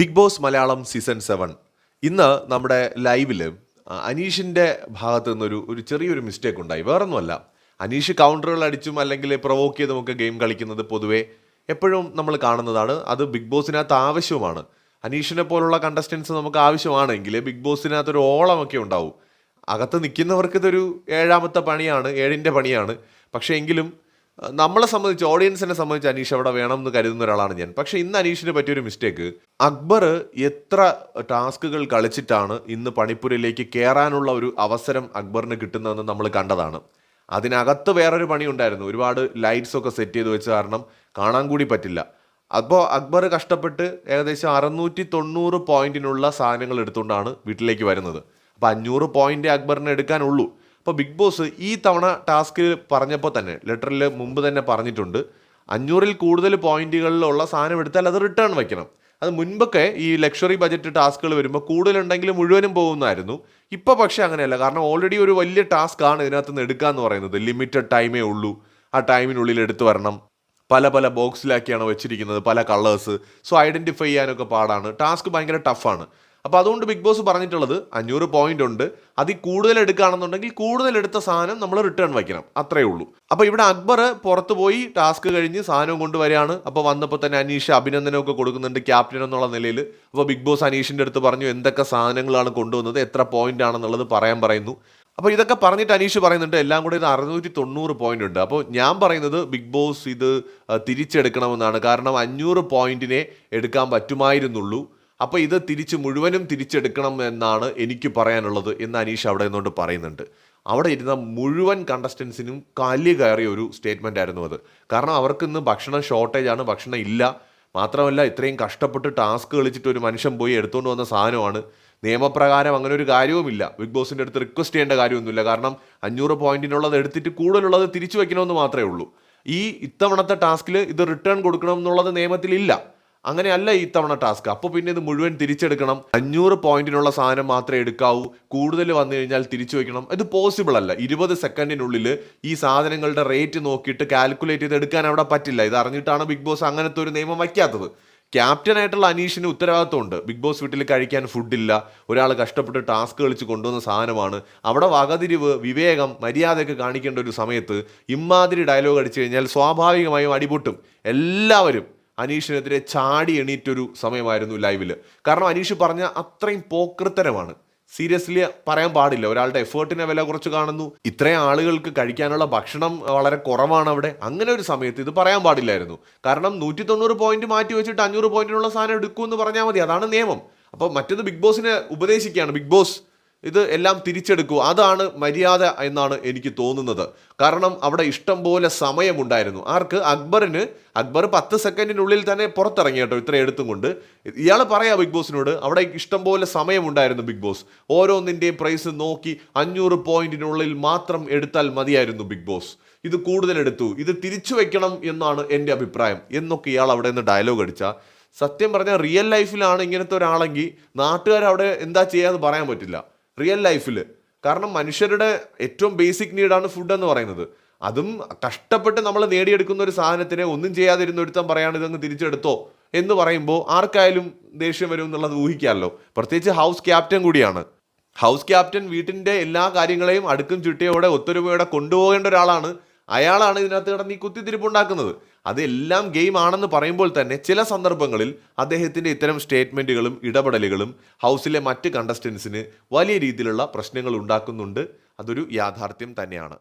Bigg Boss Malayalam season seven. ഇന്ന് നമ്മുടെ ലൈവിൽ അനീഷിന്റെ ഭാഗത്ത് നിന്നൊരു ഒരു ചെറിയൊരു മിസ്റ്റേക്ക് ഉണ്ടായി. വേറൊന്നുമല്ല. അനീഷ് കൗണ്ടറുകൾ അടിച്ചും അല്ലെങ്കിൽ പ്രൊവോക്ക് ചെയ്തുമൊക്കെ ഗെയിം കളിക്കുന്നത് പൊതുവേ എപ്പോഴും നമ്മൾ കാണുന്നതാണ്. അത് ബിഗ് ബോസിനകത്ത് ആവശ്യവുമാണ്. അനീഷിനെ പോലുള്ള കണ്ടസ്റ്റൻസ് നമുക്ക് ആവശ്യമാണെങ്കിൽ ബിഗ് ബോസിനകത്ത് ഒരു ഓളമൊക്കെ ഉണ്ടാവും. അകത്ത് നിൽക്കുന്നവർക്ക് ഇതൊരു ഏഴാമത്തെ പണിയാണ് ഏഴിന്റെ പണിയാണ്. പക്ഷേ എങ്കിലും നമ്മളെ സംബന്ധിച്ച് ഓഡിയൻസിനെ സംബന്ധിച്ച് അനീഷ് അവിടെ വേണം എന്ന് കരുതുന്ന ഒരാളാണ് ഞാൻ. പക്ഷെ ഇന്ന് അനീഷിന് പറ്റിയൊരു മിസ്റ്റേക്ക് അക്ബർ എത്ര ടാസ്കുകൾ കളിച്ചിട്ടാണ് ഇന്ന് പണിപ്പുരയിലേക്ക് കയറാനുള്ള ഒരു അവസരം അക്ബറിന് കിട്ടുന്നതെന്ന് നമ്മൾ കണ്ടതാണ്. അതിനകത്ത് വേറൊരു പണി ഉണ്ടായിരുന്നു. ഒരുപാട് ലൈറ്റ്സ് ഒക്കെ സെറ്റ് ചെയ്ത് വെച്ച കാരണം കാണാൻ കൂടി പറ്റില്ല. അപ്പോൾ അക്ബർ കഷ്ടപ്പെട്ട് ഏകദേശം അറുന്നൂറ്റി തൊണ്ണൂറ് പോയിന്റിനുള്ള സാധനങ്ങൾ എടുത്തുകൊണ്ടാണ് വീട്ടിലേക്ക് വരുന്നത്. അപ്പോൾ അഞ്ഞൂറ് പോയിന്റ് അക്ബറിന് എടുക്കാനുള്ളൂ. അപ്പോൾ ബിഗ് ബോസ് ഈ തവണ ടാസ്കിൽ പറഞ്ഞപ്പോൾ തന്നെ ലെറ്ററിൽ മുമ്പ് തന്നെ പറഞ്ഞിട്ടുണ്ട് അഞ്ഞൂറിൽ കൂടുതൽ പോയിന്റുകളിലുള്ള സാധനം എടുത്താൽ അത് റിട്ടേൺ വയ്ക്കണം. അത് മുൻപൊക്കെ ഈ ലക്ഷറി ബജറ്റ് ടാസ്കുകൾ വരുമ്പോൾ കൂടുതലുണ്ടെങ്കിൽ മുഴുവനും പോകുന്നതായിരുന്നു. ഇപ്പോൾ പക്ഷേ അങ്ങനെയല്ല. കാരണം ഓൾറെഡി ഒരു വലിയ ടാസ്ക് ആണ് ഇതിനകത്ത് നിന്ന് എടുക്കുക എന്ന് പറയുന്നത് ലിമിറ്റഡ് ടൈമേ ഉള്ളൂ. ആ ടൈമിനുള്ളിൽ എടുത്തു വരണം. പല പല ബോക്സിലാക്കിയാണ് വെച്ചിരിക്കുന്നത്. പല കളേഴ്സ് സോ ഐഡന്റിഫൈ ചെയ്യാനൊക്കെ പാടാണ്. ടാസ്ക് ഭയങ്കര ടഫാണ് അപ്പോൾ അതുകൊണ്ട് ബിഗ് ബോസ് പറഞ്ഞിട്ടുള്ളത് അഞ്ഞൂറ് പോയിന്റ് ഉണ്ട്. അതിൽ കൂടുതൽ എടുക്കുകയാണെന്നുണ്ടെങ്കിൽ കൂടുതൽ എടുത്ത സാധനം നമ്മൾ റിട്ടേൺ വയ്ക്കണം. അത്രേ ഉള്ളൂ. അപ്പോൾ ഇവിടെ അക്ബർ പുറത്ത് പോയി ടാസ്ക് കഴിഞ്ഞ് സാധനം കൊണ്ടുവരികയാണ്. അപ്പോൾ വന്നപ്പോൾ തന്നെ അനീഷ് അഭിനന്ദനമൊക്കെ കൊടുക്കുന്നുണ്ട് ക്യാപ്റ്റൻ എന്നുള്ള നിലയിൽ. അപ്പോൾ ബിഗ് ബോസ് അനീഷിന്റെ അടുത്ത് പറഞ്ഞു എന്തൊക്കെ സാധനങ്ങളാണ് കൊണ്ടുവന്നത്? എത്ര പോയിന്റ് ആണെന്നുള്ളത് പറയാൻ പറയുന്നു. അപ്പോൾ ഇതൊക്കെ പറഞ്ഞിട്ട് അനീഷ് പറയുന്നുണ്ട് എല്ലാം കൂടി ഇത് അറുന്നൂറ്റി തൊണ്ണൂറ് പോയിന്റ് ഉണ്ട്. അപ്പോൾ ഞാൻ പറയുന്നത് ബിഗ് ബോസ് ഇത് തിരിച്ചെടുക്കണമെന്നാണ്. കാരണം അഞ്ഞൂറ് പോയിന്റിനെ എടുക്കാൻ പറ്റുമായിരുന്നുള്ളൂ. അപ്പോൾ ഇത് തിരിച്ച് മുഴുവനും തിരിച്ചെടുക്കണം എന്നാണ് എനിക്ക് പറയാനുള്ളത് എന്ന് അനീഷ് അവിടെ നിന്നുകൊണ്ട് പറയുന്നുണ്ട്. അവിടെ ഇരുന്ന മുഴുവൻ കണ്ടസ്റ്റൻസിനും കലി കയറിയ ഒരു സ്റ്റേറ്റ്മെന്റ് ആയിരുന്നു അത്. കാരണം അവർക്ക് ഇന്ന് ഭക്ഷണം ഷോർട്ടേജ് ആണ് ഭക്ഷണം ഇല്ല. മാത്രമല്ല ഇത്രയും കഷ്ടപ്പെട്ട് ടാസ്ക് കളിച്ചിട്ട് ഒരു മനുഷ്യൻ പോയി എടുത്തുകൊണ്ട് വന്ന സാധനമാണ്. നിയമപ്രകാരം അങ്ങനെ ഒരു കാര്യവുമില്ല. ബിഗ് ബോസിന്റെ അടുത്ത് റിക്വസ്റ്റ് ചെയ്യേണ്ട കാര്യമൊന്നുമില്ല. കാരണം അഞ്ഞൂറ് പോയിന്റിനുള്ളത് എടുത്തിട്ട് കൂടുതലുള്ളത് തിരിച്ചു വയ്ക്കണമെന്ന് മാത്രമേ ഉള്ളൂ. ഈ ഇത്തവണത്തെ ടാസ്കിൽ ഇത് റിട്ടേൺ കൊടുക്കണം എന്നുള്ളത് നിയമത്തിലില്ല. അങ്ങനെയല്ല ഈ തവണ ടാസ്ക്. അപ്പോൾ പിന്നെ ഇത് മുഴുവൻ തിരിച്ചെടുക്കണം. അഞ്ഞൂറ് പോയിന്റിനുള്ള സാധനം മാത്രമേ എടുക്കാവൂ. കൂടുതൽ വന്നു കഴിഞ്ഞാൽ തിരിച്ചു വയ്ക്കണം. ഇത് പോസിബിൾ അല്ല. ഇരുപത് സെക്കൻഡിനുള്ളിൽ ഈ സാധനങ്ങളുടെ റേറ്റ് നോക്കിയിട്ട് കാൽക്കുലേറ്റ് ചെയ്ത് എടുക്കാൻ അവിടെ പറ്റില്ല. ഇത് അറിഞ്ഞിട്ടാണ് ബിഗ് ബോസ് അങ്ങനത്തെ ഒരു നിയമം വയ്ക്കാത്തത്. ക്യാപ്റ്റനായിട്ടുള്ള അനീഷിന് ഉത്തരവാദിത്വമുണ്ട്. ബിഗ് ബോസ് വീട്ടിൽ കഴിക്കാൻ ഫുഡില്ല ഒരാൾ കഷ്ടപ്പെട്ട് ടാസ്ക് കളിച്ച് കൊണ്ടുവന്ന സാധനമാണ്. അവിടെ വകതിരിവ് വിവേകം മര്യാദയൊക്കെ കാണിക്കേണ്ട ഒരു സമയത്ത് ഇമാതിരി ഡയലോഗ് അടിച്ചു കഴിഞ്ഞാൽ സ്വാഭാവികമായും അടിപൊട്ടും. എല്ലാവരും അനീഷിനെതിരെ ചാടി എണീറ്റൊരു സമയമായിരുന്നു ലൈവിൽ കാരണം അനീഷ് പറഞ്ഞ അത്രയും പോക്കൃത്തരമാണ് സീരിയസ്ലി പറയാൻ പാടില്ല. ഒരാളുടെ എഫേർട്ടിനെ വില കുറച്ച് കാണുന്നു. ഇത്രയും ആളുകൾക്ക് കഴിക്കാനുള്ള ഭക്ഷണം വളരെ കുറവാണ് അവിടെ. അങ്ങനെ ഒരു സമയത്ത് ഇത് പറയാൻ പാടില്ലായിരുന്നു. കാരണം നൂറ്റി തൊണ്ണൂറ് പോയിന്റ് മാറ്റി വെച്ചിട്ട് അഞ്ഞൂറ് പോയിന്റിനുള്ള സാധനം എടുക്കൂ എന്ന് പറഞ്ഞാൽ മതി. അതാണ് നിയമം. അപ്പോൾ മറ്റത് ബിഗ് ബോസിനെ ഉപദേശിക്കുകയാണ്. ബിഗ് ബോസ് ഇത് എല്ലാം തിരിച്ചെടുക്കൂ. അതാണ് മര്യാദ എന്നാണ് എനിക്ക് തോന്നുന്നത്. കാരണം അവിടെ ഇഷ്ടം പോലെ സമയമുണ്ടായിരുന്നു. ആർക്ക്? അക്ബറിന്. അക്ബർ പത്ത് സെക്കൻഡിനുള്ളിൽ തന്നെ പുറത്തിറങ്ങി കേട്ടോ ഇത്ര എടുത്തും കൊണ്ട്. ഇയാൾ പറയാം ബിഗ് ബോസിനോട് അവിടെ ഇഷ്ടം പോലെ സമയമുണ്ടായിരുന്നു ബിഗ് ബോസ്. ഓരോന്നിന്റെയും പ്രൈസ് നോക്കി അഞ്ഞൂറ് പോയിന്റിനുള്ളിൽ മാത്രം എടുത്താൽ മതിയായിരുന്നു ബിഗ് ബോസ്. ഇത് കൂടുതൽ എടുത്തു. ഇത് തിരിച്ചു വെക്കണം എന്നാണ് എന്റെ അഭിപ്രായം. എന്നൊക്കെ ഇയാൾ അവിടെ നിന്ന് ഡയലോഗ് അടിച്ചാൽ സത്യം പറഞ്ഞാൽ റിയൽ ലൈഫിലാണ് ഇങ്ങനത്തെ ഒരാളെങ്കിൽ നാട്ടുകാർ അവിടെ എന്താ ചെയ്യാന്ന് പറയാൻ പറ്റില്ല. റിയൽ ലൈഫിൽ കാരണം മനുഷ്യരുടെ ഏറ്റവും ബേസിക് നീഡാണ് ഫുഡ് എന്ന് പറയുന്നത്. അതും കഷ്ടപ്പെട്ട് നമ്മൾ നേടിയെടുക്കുന്ന ഒരു സാധനത്തിനെ ഒന്നും ചെയ്യാതിരുന്ന ഒരുത്തം പറയാണ് ഇതങ്ങ് തിരിച്ചെടുത്തോ എന്ന് പറയുമ്പോൾ ആർക്കായാലും ദേഷ്യം വരും എന്നുള്ളത് ഊഹിക്കാമല്ലോ. പ്രത്യേകിച്ച് ഹൗസ് ക്യാപ്റ്റൻ കൂടിയാണ്. ഹൗസ് ക്യാപ്റ്റൻ വീട്ടിന്റെ എല്ലാ കാര്യങ്ങളെയും അടുക്കും ചുട്ടിയോടെ ഒത്തൊരുമയോടെ കൊണ്ടുപോകേണ്ട ഒരാളാണ്. അയാളാണ് ഇതിനകത്ത് കിടന്ന് ഈ കുത്തിത്തിരിപ്പുണ്ടാക്കുന്നത് അതെല്ലാം ഗെയിം ആണെന്ന് പറയുമ്പോൾ തന്നെ ചില സന്ദർഭങ്ങളിൽ അദ്ദേഹത്തിന്റെ ഇത്തരം സ്റ്റേറ്റ്മെന്റുകളും ഇടപെടലുകളും ഹൗസിലെ മറ്റ് കണ്ടസ്റ്റൻസിന് വലിയ രീതിയിലുള്ള പ്രശ്നങ്ങൾ ഉണ്ടാക്കുന്നുണ്ട്. അതൊരു യാഥാർത്ഥ്യം തന്നെയാണ്.